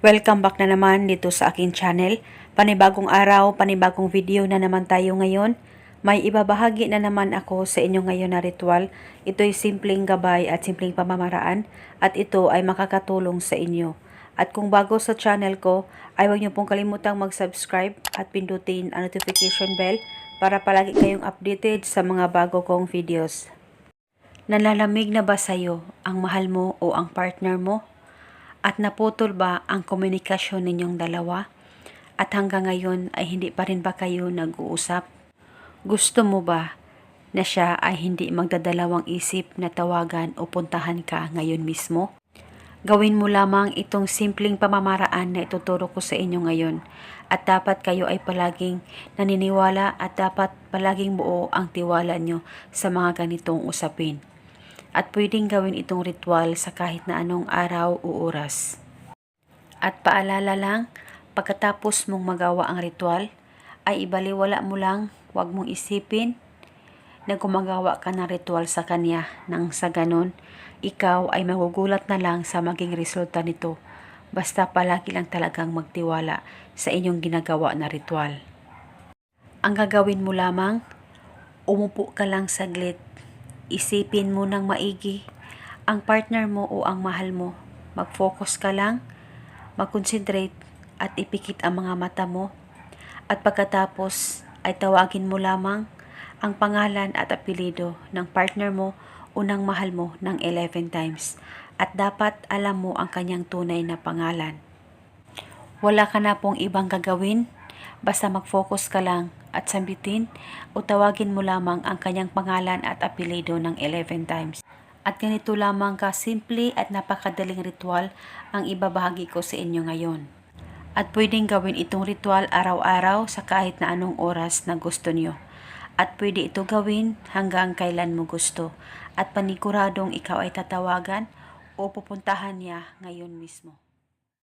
Welcome back na naman dito sa aking channel. Panibagong araw, panibagong video na naman tayo ngayon. May ibabahagi na naman ako sa inyo ngayon na ritual. Ito'y simpleng gabay at simpleng pamamaraan at ito ay makakatulong sa inyo. At kung bago sa channel ko, ay huwag niyo pong kalimutang mag-subscribe at pindutin ang notification bell para palagi kayong updated sa mga bago kong videos. Nalalamig na ba sa'yo ang mahal mo o ang partner mo? At naputol ba ang komunikasyon ninyong dalawa? At hanggang ngayon ay hindi pa rin ba kayo nag-uusap? Gusto mo ba na siya ay hindi magdadalawang isip na tawagan o puntahan ka ngayon mismo? Gawin mo lamang itong simpleng pamamaraan na ituturo ko sa inyo ngayon at dapat kayo ay palaging naniniwala at dapat palaging buo ang tiwala nyo sa mga ganitong usapin at pwedeng gawin itong ritual sa kahit na anong araw o oras. At paalala lang, pagkatapos mong magawa ang ritual, ay ibaliwala mo lang, huwag mong isipin na gumagawa ka ng ritual sa kanya nang sa ganon, ikaw ay magugulat na lang sa maging resulta nito. Basta palagi lang talagang magtiwala sa inyong ginagawa na ritual. Ang gagawin mo lamang, umupo ka lang saglit Isipin mo ng maigi ang partner mo o ang mahal mo. Mag-focus ka lang, mag-concentrate at ipikit ang mga mata mo. At pagkatapos ay tawagin mo lamang ang pangalan at apelido ng partner mo o ng mahal mo ng 11 times. At dapat alam mo ang kanyang tunay na pangalan. Wala ka na pong ibang gagawin, basta mag-focus ka lang at sambitin o tawagin mo lamang ang kanyang pangalan at apelido ng 11 times. At ganito lamang ka simple at napakadaling ritual ang ibabahagi ko sa inyo ngayon. At pwedeng gawin itong ritual araw-araw sa kahit na anong oras na gusto niyo. At pwede ito gawin hanggang kailan mo gusto. At paniguradong ikaw ay tatawagan o pupuntahan niya ngayon mismo.